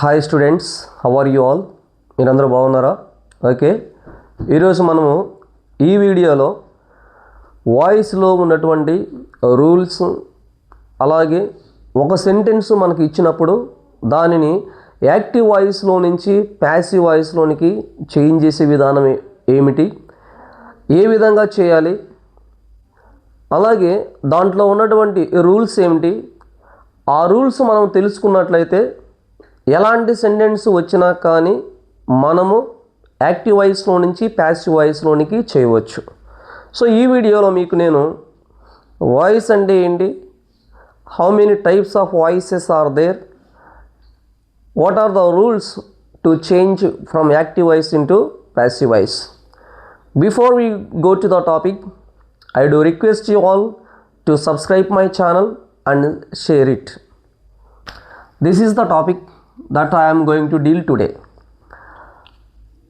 Hi students how are you all మీరందరూ బాగున్నారా? Okay ఈరోజు మనము ఈ వీడియోలో వాయిస్లో ఉన్నటువంటి రూల్స్ అలాగే ఒక సెంటెన్స్ మనకి ఇచ్చినప్పుడు దానిని యాక్టివ్ వాయిస్లో నుంచి ప్యాసివ్ వాయిస్లోనికి చేంజ్ చేసే విధానం ఏమిటి? ఏ విధంగా చేయాలి? అలాగే దాంట్లో ఉన్నటువంటి రూల్స్ ఏమిటి? ఆ రూల్స్ మనం తెలుసుకున్నట్లయితే ఎలాంటి సెంటెన్స్ వచ్చినా కానీ మనము యాక్టివ్ వాయిస్లో నుంచి ప్యాసివ్ వాయిస్లోనికి చేయవచ్చు సో ఈ వీడియోలో మీకు నేను వాయిస్ అంటే ఏంటి how many types of voices are there what are the rules to change from active voice into passive voice before we go to the topic i do request you all to subscribe my channel and share it this is the topic that i am going to deal today.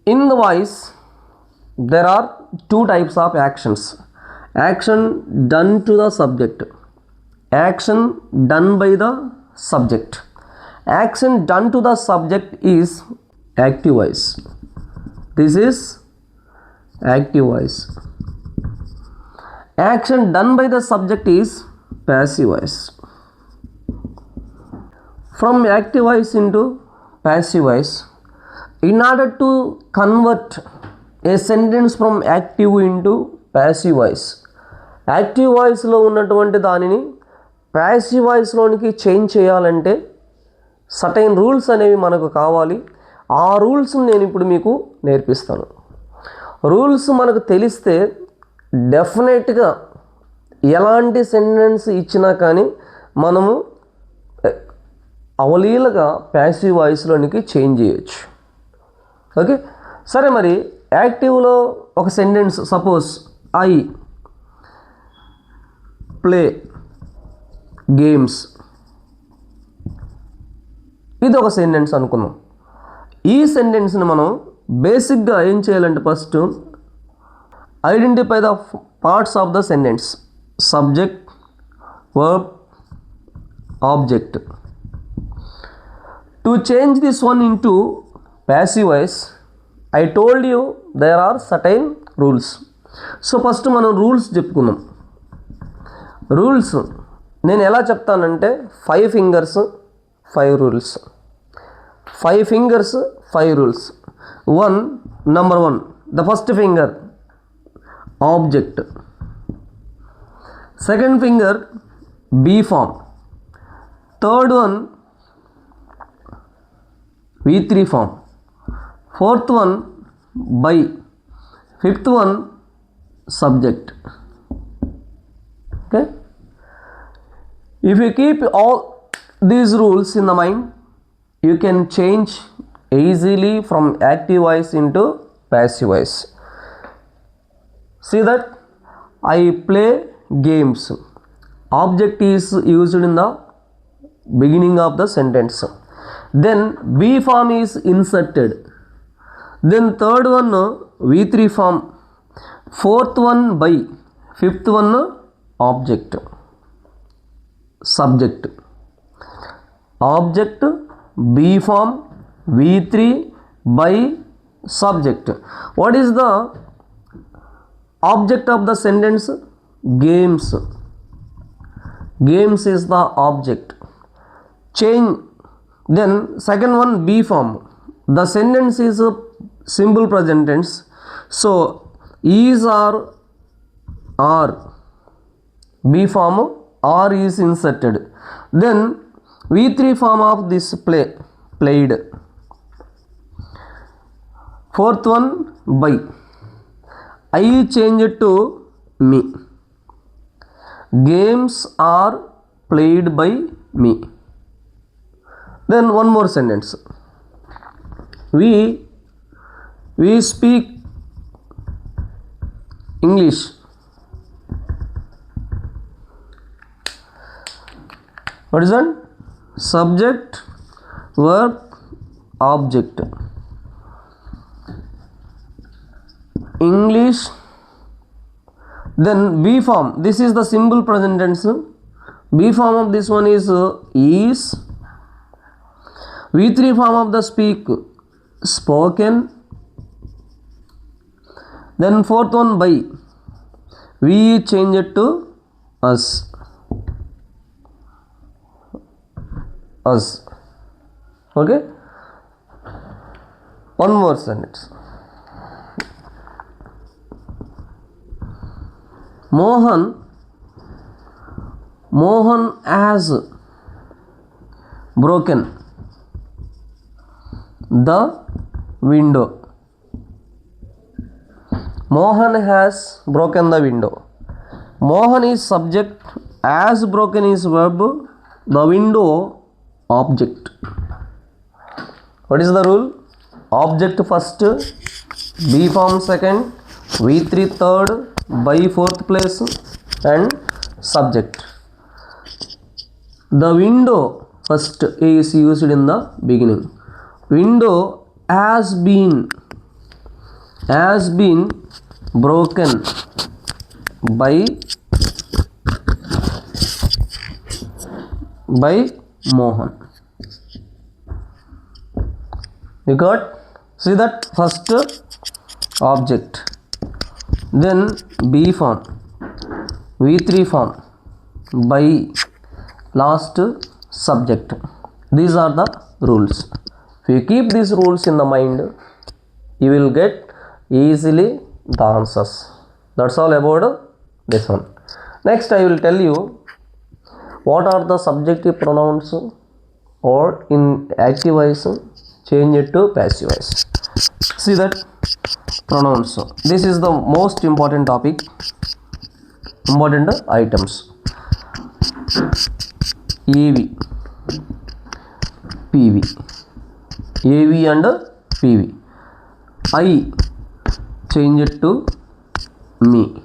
In the voice there are two types of actions. Action done to the subject. Action done by the subject. Action done to the subject is active voice. This is active voice. Action done by the subject is passive voice from active voice into passive voice. In order to convert a sentence from active into passive voice active వాయిస్లో ఉన్నటువంటి దానిని passive వాయిస్లోనికి change చేయాలంటే certain rules అనేవి మనకు కావాలి. ఆ rules నేను ఇప్పుడు మీకు నేర్పిస్తాను. రూల్స్ మనకు తెలిస్తే డెఫినెట్గా ఎలాంటి సెంటెన్స్ ఇచ్చినా కానీ మనము అవలీలగా ప్యాసివ్ వాయిస్లోనికి చేంజ్ చేయొచ్చు. ఓకే సరే మరి యాక్టివ్లో ఒక sentence suppose I play games ఇది ఒక సెంటెన్స్ అనుకుందాం. ఈ సెంటెన్స్ని మనం బేసిక్గా ఏం చేయాలంటే first identify the parts of the sentence subject verb object to change this one into passive voice I told you there are certain rules so first మనం rules చెప్పుకుందాం. రూల్స్ నేను ఎలా చెప్తానంటే five fingers five rules five fingers five rules one number one the first finger object second finger be form third one V3 form. Fourth one by. Fifth one subject. Okay. If you keep all these rules in the mind, you can change easily from active voice into passive voice. See that I play games. Object is used in the beginning of the sentence. Then B form is inserted. Then third one V3 form. Fourth one by. Fifth one object. Subject. Object B form V3 by subject. What is the object of the sentence? Games. Games is the object. Change then second one B form. The sentence is a simple present tense. So is or are b form or is inserted. Then V3 form of this play played. Fourth one by. I changed to me. Games are played by me. Then one more sentence. We we speak English. what is that? Subject verb object. English. Then b form. This is the simple present tense. B form of this one is uh, is V3 form of the speak spoken. Then fourth one by we change it to us. Us. Okay. One more sentence. Mohan Mohan has broken the window. Mohan has broken the window. Mohan is subject as broken is verb the window object. What is the rule? Object first b form second v3 third by fourth place and subject. The window first is used in the beginning window has been has been broken by by mohan. You got? See that first object. Then b form v3 form by last subject. These are the rules if you keep these rules in the mind you will get easily the answers. That's all about this one. Next i will tell you what are the subjective pronouns or in active voice change it to passive voice. See that? Pronouns. This is the most important topic. Important items. Ev pv av and pv i change it to me.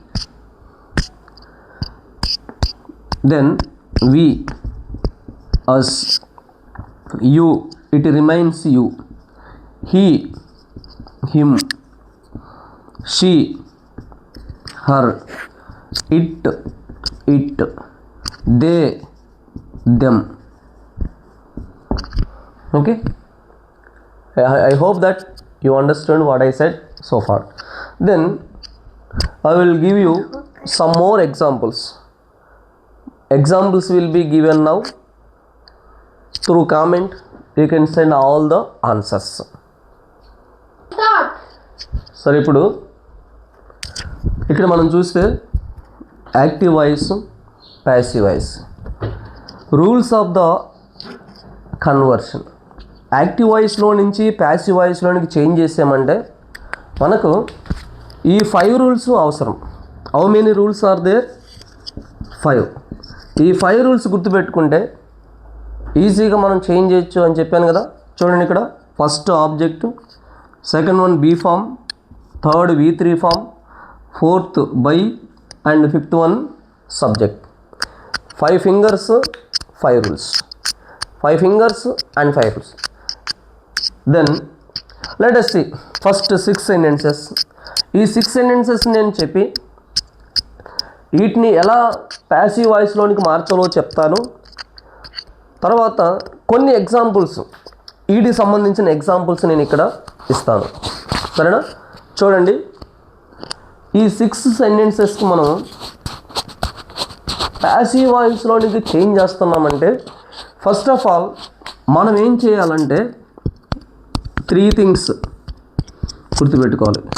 Then we us you it remains you. He him she her it it they them. Okay I, I hope that you understand what i said so far then i will give you some more examples examples will be given now through comment you can send all the answers సరే ఇప్పుడు ఇక్కడ మనం చూస్తే active voice passive voice rules of the conversion active వాయిస్లో నుంచి passive వాయిస్లోనికి change చేసామంటే మనకు ఈ ఫైవ్ రూల్స్ అవసరం. How many rules are there five ఈ ఫైవ్ రూల్స్ గుర్తుపెట్టుకుంటే ఈజీగా మనం చేంజ్ చేయొచ్చు అని చెప్పాను కదా. చూడండి ఇక్కడ. First object second one be form third V three form fourth by and fifth one subject five fingers five rules five fingers and five rules then let us see first six sentences ఈ six sentences నేను చెప్పి వీటిని ఎలా passive వాయిస్లోనికి మార్చాలో చెప్తాను. తర్వాత కొన్ని examples వీటికి సంబంధించిన ఎగ్జాంపుల్స్ నేను ఇక్కడ ఇస్తాను. సరేనా? చూడండి. ఈ సిక్స్ సెంటెన్సెస్కి మనం ప్యాసివ్ వాయిస్లోనికి చేంజ్ చేస్తున్నామంటే ఫస్ట్ ఆఫ్ ఆల్ మనం ఏం చేయాలంటే త్రీ థింగ్స్ గుర్తుపెట్టుకోవాలి.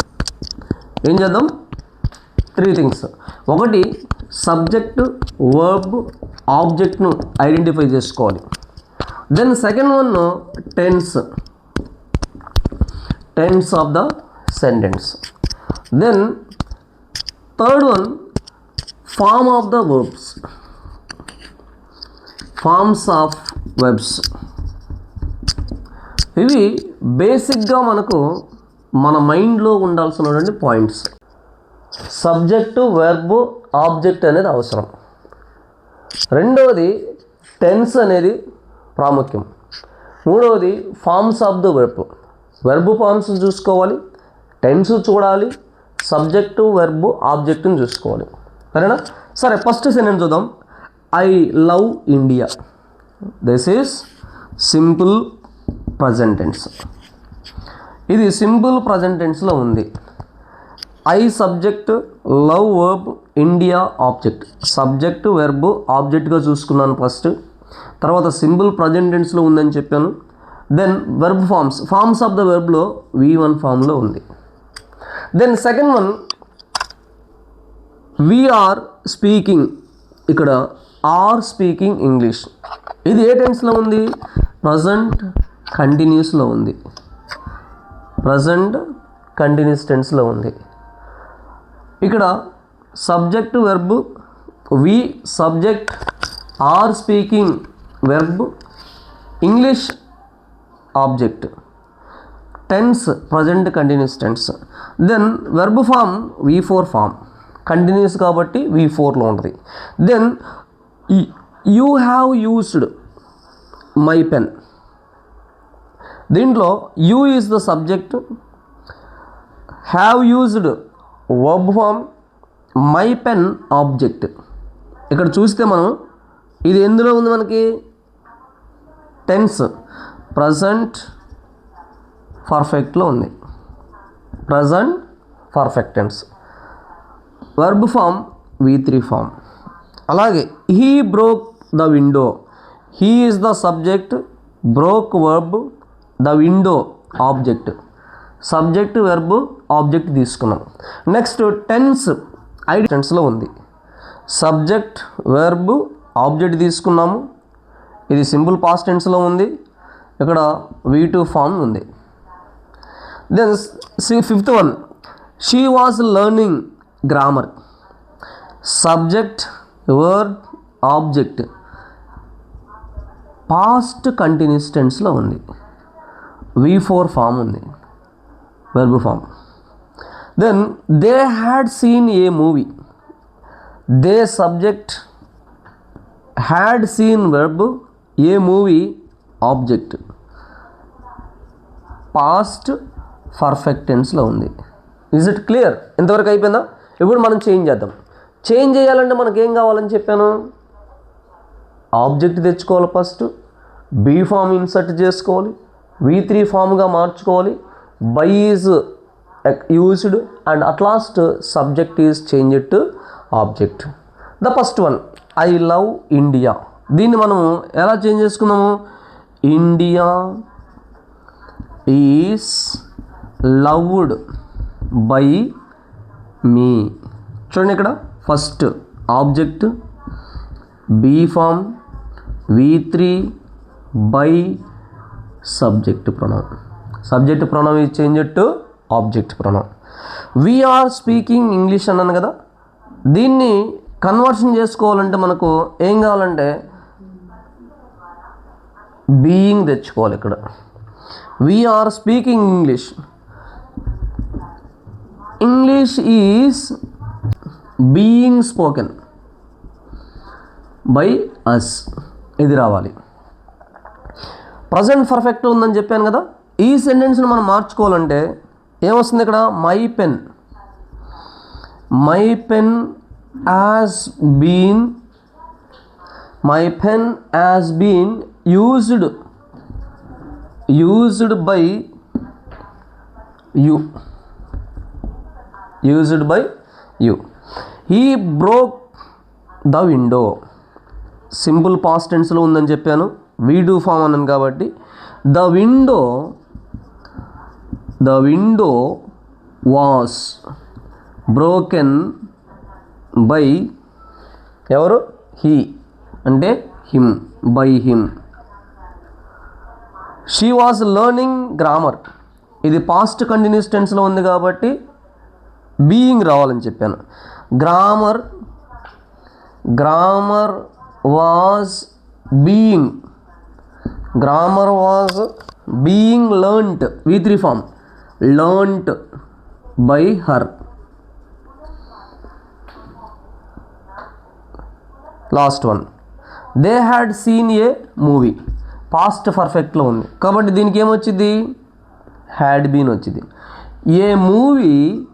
ఏం చేద్దాం? Three things. ఒకటి సబ్జెక్ట్ వర్బ్ ఆబ్జెక్ట్ను ఐడెంటిఫై చేసుకోవాలి. Then second one tense. Tense of the sentence. Then third one form of the verbs. Forms of verbs. ఇవి బేసిక్గా మనకు మన మైండ్లో ఉండాల్సినటువంటి పాయింట్స్. సబ్జెక్టు వెర్బ్ ఆబ్జెక్ట్ అనేది అవసరం. రెండవది టెన్స్ అనేది ప్రాముఖ్యం. మూడవది forms of the verb. Verb forms చూసుకోవాలి టెన్స్ చూడాలి సబ్జెక్టు వెర్బ్ ఆబ్జెక్ట్ని చూసుకోవాలి. సరేనా? సరే ఫస్ట్ సెంటెన్స్ చూద్దాం. I love India. This is simple present tense ఇది సింపుల్ ప్రజెంట్ టెన్స్లో ఉంది I subject love verb India object subject verb ఆబ్జెక్ట్గా చూసుకున్నాను ఫస్ట్ తర్వాత సింపుల్ ప్రజెంట్ టెన్స్లో ఉందని చెప్పాను. Then verb forms forms of the వెర్బ్లో V one ఫామ్లో ఉంది. Then second one we're speaking ఇక్కడ ఆర్ స్పీకింగ్ ఇంగ్లీష్ ఇది ఏ టెన్స్లో ఉంది? ప్రజెంట్ కంటిన్యూస్లో ఉంది. ప్రజెంట్ కంటిన్యూస్ టెన్స్లో ఉంది. ఇక్కడ subject verb we subject are speaking verb English object. Tense present continuous tense. Then verb form V four form. Continuous కాబట్టి V ఫోర్లో ఉంటుంది. Then you have used my pen. దీంట్లో you is the subject have used verb form my pen object ఇక్కడ చూస్తే మనం ఇది ఎందులో ఉంది మనకి? టెన్స్ ప్రజెంట్ పర్ఫెక్ట్లో ఉంది. Present perfect tense verb form V three form అలాగే he broke the window he is the subject broke verb the window object subject verb object తీసుకున్నాం. నెక్స్ట్ టెన్స్ ఐ టెన్స్లో ఉంది. సబ్జెక్ట్ వెర్బ్ ఆబ్జెక్ట్ తీసుకున్నాము. ఇది simple past టెన్స్లో ఉంది. ఇక్కడ V two form ఉంది. Then fifth one she was learning grammar subject word object past continuous టెన్స్లో ఉంది. వి ఫోర్ ఫామ్ ఉంది. Verb form then they had seen a movie they subject had seen verb a movie object past perfect టెన్స్లో ఉంది. Is it clear ఇంతవరకు అయిపోయిందా? ఇప్పుడు మనం change చేద్దాం. Change చేయాలంటే మనకేం ఏం కావాలని చెప్పాను? ఆబ్జెక్ట్ తెచ్చుకోవాలి ఫస్ట్ బీ ఫామ్ ఇన్సర్ట్ చేసుకోవాలి. వి త్రీ ఫామ్గా మార్చుకోవాలి. By is used and at last subject is change to object the first one I love India దీన్ని మనం ఎలా చేంజ్ చేసుకున్నాము? India is loved by me చూడండి ఇక్కడ first object be form V three by subject pronoun subject pronoun is change to object pronoun we're speaking English అన్నాను కదా. దీన్ని conversion చేసుకోవాలంటే మనకు ఏం కావాలంటే బీయింగ్ తెచ్చుకోవాలి ఇక్కడ. We're speaking English English is being spoken by us ఇది రావాలి. ప్రజెంట్ పర్ఫెక్ట్ ఉందని చెప్పాను కదా ఈ సెంటెన్స్ని మనం మార్చుకోవాలంటే ఏమొస్తుంది ఇక్కడ? My pen my pen has been my pen has been used used by you used by you he broke the window simple past టెన్స్లో ఉందని చెప్పాను. వీ డూ ఫామ్ అన్నాను కాబట్టి the window the window was broken by ఎవరు? He అంటే him by him she was learning grammar ఇది past continuous టెన్స్లో ఉంది కాబట్టి బీయింగ్ రావాలని చెప్పాను. Grammar grammar was being grammar was being learnt V three form learnt by her last one they had seen a movie past పర్ఫెక్ట్లో ఉంది. కాబట్టి దీనికి ఏమొచ్చింది? హ్యాడ్ బీన్ వచ్చింది. A movie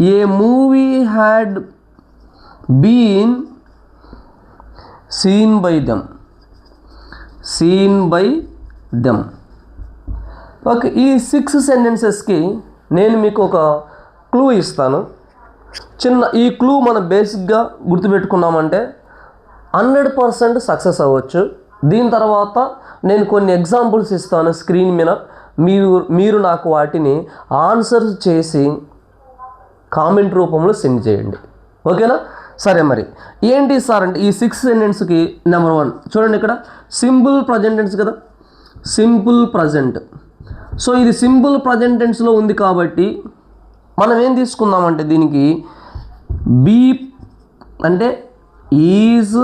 a movie had been seen by them seen by them okay ఈ six సెంటెన్సెస్కి నేను మీకు ఒక క్లూ ఇస్తాను. చిన్న ఈ క్లూ మనం బేసిక్గా గుర్తుపెట్టుకున్నామంటే హండ్రెడ్ పర్సెంట్ సక్సెస్ అవ్వచ్చు. దీని తర్వాత నేను కొన్ని ఎగ్జాంపుల్స్ ఇస్తాను స్క్రీన్ మీద. మీరు మీరు నాకు వాటిని ఆన్సర్ చేసి కామెంట్ రూపంలో సెండ్ చేయండి. ఓకేనా సరే మరి. ఏంటి సార్ అంటే ఈ సిక్స్ సెంటెన్స్కి నెంబర్ వన్ చూడండి ఇక్కడ. సింపుల్ ప్రజెంటెన్స్ కదా. సింపుల్ ప్రజెంట్ సో ఇది సింపుల్ ప్రజెంటెన్స్లో ఉంది కాబట్టి మనం ఏం తీసుకుందామంటే దీనికి బీ అంటే is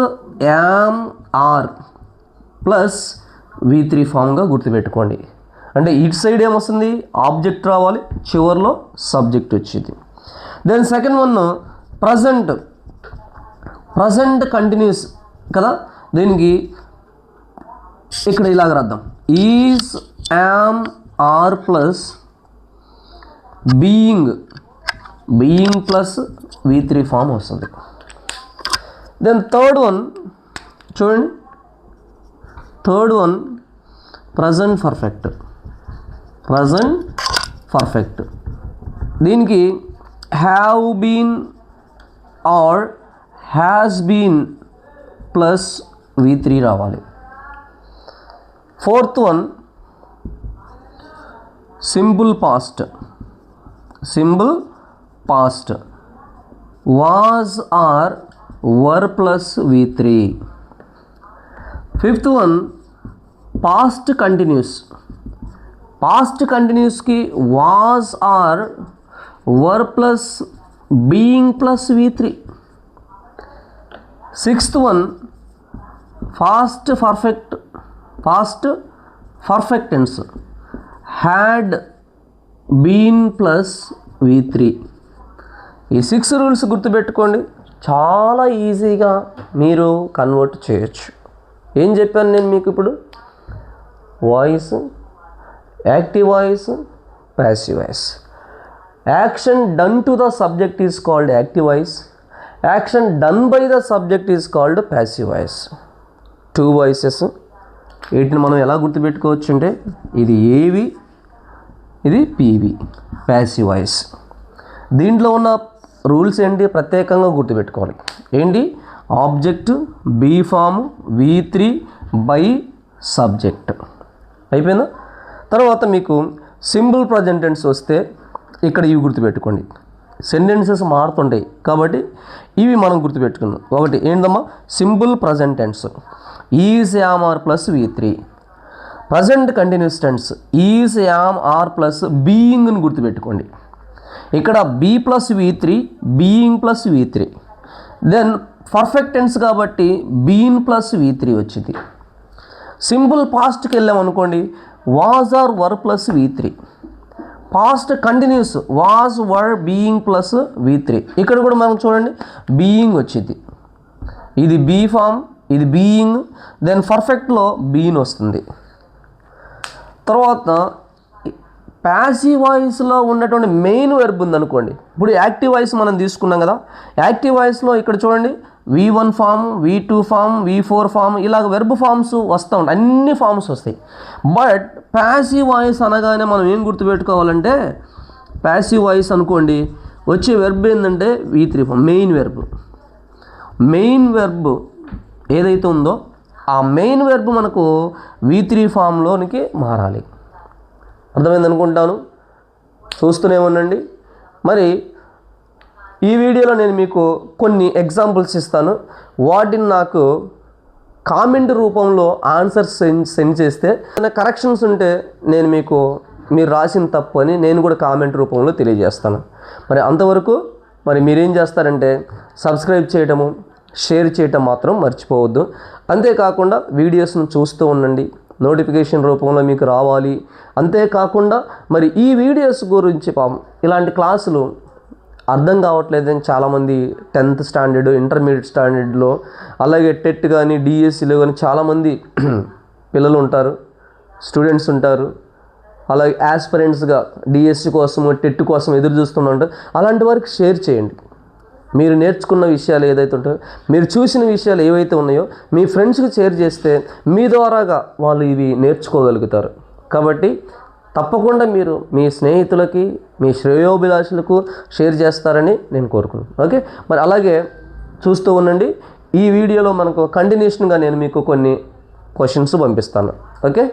am are plus V three ఫామ్గా గుర్తుపెట్టుకోండి. అంటే ఇటు సైడ్ ఏమొస్తుంది? ఆబ్జెక్ట్ రావాలి. చివరిలో సబ్జెక్ట్ వచ్చింది. Then second one present present continuous కదా? దీనికి ఇక్కడ ఇలాగ రాద్దాం. Is am are plus being being plus V three form వస్తుంది. దెన్ థర్డ్ వన్ చూడండి. Third one present perfect present perfect దీనికి have been or has been plus V three రావాలి fourth one simple past simple past was or were plus V three fifth one past continuous past కంటిన్యూస్కి was or were plus being plus V three sixth one past perfect past perfect tense had been plus V three. ఈ six rules గుర్తుపెట్టుకోండి. చాలా ఈజీగా మీరు convert చేయొచ్చు. ఏం చెప్పాను నేను మీకు ఇప్పుడు? Voice active voice passive voice. Action done to the subject is called active voice. Action done by the subject is called passive voice two voices వీటిని మనం ఎలా గుర్తుపెట్టుకోవచ్చు అంటే ఇది ఏవి? ఇది పీవి ప్యాసివ్ వాయిస్ దీంట్లో ఉన్న రూల్స్ ఏంటి? ప్రత్యేకంగా గుర్తుపెట్టుకోవాలి. ఏంటి? Object be form V three by subject అయిపోయిందా? తర్వాత మీకు సింపుల్ ప్రజెంటెన్స్ వస్తే ఇక్కడ ఇవి గుర్తుపెట్టుకోండి. సెంటెన్సెస్ మారుతుంటాయి. కాబట్టి ఇవి మనం గుర్తుపెట్టుకున్నాం. ఒకటి ఏంటమ్మా simple present tense. Is am are plus V three. Present continuous tense. Is am are plus బీయింగ్ని గుర్తుపెట్టుకోండి. ఇక్కడ be plus V three being plus V three. Then perfect tense కాబట్టి బీన్ ప్లస్ వి త్రీ వచ్చింది. Simple పాస్ట్కి వెళ్ళామనుకోండి was or were plus V three. Past continuous was were being plus V three ఇక్కడ కూడా మనం చూడండి బీయింగ్ వచ్చింది. ఇది బీ ఫామ్ ఇది బీయింగ్ దెన్ పర్ఫెక్ట్లో బీన్ వస్తుంది. తర్వాత ప్యాసివ్ వాయిస్లో ఉన్నటువంటి మెయిన్ వెర్బ్ ఉందనుకోండి. ఇప్పుడు యాక్టివ్ వాయిస్ మనం తీసుకున్నాం కదా యాక్టివ్ వాయిస్లో ఇక్కడ చూడండి V one form V two form V four form ఇలాగ వెర్బ్ ఫామ్స్ వస్తూ ఉంటాయి. అన్ని ఫామ్స్ వస్తాయి. బట్ ప్యాసివ్ వాయిస్ అనగానే మనం ఏం గుర్తుపెట్టుకోవాలంటే ప్యాసివ్ వాయిస్ అనుకోండి వచ్చే వెర్బ్ ఏంటంటే V three form main verb main verb ఏదైతే ఉందో ఆ మెయిన్ వెర్బ్ మనకు వి త్రీ ఫామ్లోనికి మారాలి. అర్థమైంది అనుకుంటాను చూస్తూనే ఉండండి. మరి ఈ వీడియోలో నేను మీకు కొన్ని ఎగ్జాంపుల్స్ ఇస్తాను. వాటిని నాకు కామెంట్ రూపంలో ఆన్సర్స్ సెండ్ సెండ్ చేస్తే ఏమైనా కరెక్షన్స్ ఉంటే నేను మీకు మీరు రాసిన తప్పు అని నేను కూడా కామెంట్ రూపంలో తెలియజేస్తాను. మరి అంతవరకు మరి మీరేం చేస్తారంటే సబ్స్క్రైబ్ చేయటము షేర్ చేయటం మాత్రం మర్చిపోవద్దు. అంతేకాకుండా వీడియోస్ను చూస్తూ ఉండండి. నోటిఫికేషన్ రూపంలో మీకు రావాలి. అంతేకాకుండా మరి ఈ వీడియోస్ గురించి పాపం ఇలాంటి క్లాసులు అర్థం కావట్లేదని చాలామంది టెన్త్ స్టాండర్డ్ ఇంటర్మీడియట్ స్టాండర్డ్లో అలాగే టెట్ కానీ డిఎస్సిలో కానీ చాలామంది పిల్లలు ఉంటారు స్టూడెంట్స్ ఉంటారు. అలాగే యాస్పిరెంట్స్గా డిఎస్సి కోసం టెట్ కోసం ఎదురు చూస్తుంటారు అలాంటి వారికి షేర్ చేయండి. మీరు నేర్చుకున్న విషయాలు ఏదైతే ఉంటాయో మీరు చూసిన విషయాలు ఏవైతే ఉన్నాయో మీ ఫ్రెండ్స్కి షేర్ చేస్తే మీ ద్వారాగా వాళ్ళు ఇవి నేర్చుకోగలుగుతారు. కాబట్టి తప్పకుండా మీరు మీ స్నేహితులకి మీ శ్రేయోభిలాషులకు షేర్ చేస్తారని నేను కోరుకున్నాను ఓకే? మరి అలాగే చూస్తూ ఉండండి. ఈ వీడియోలో మనకు కంటిన్యూషన్గా నేను మీకు కొన్ని క్వశ్చన్స్ పంపిస్తాను. ఓకే?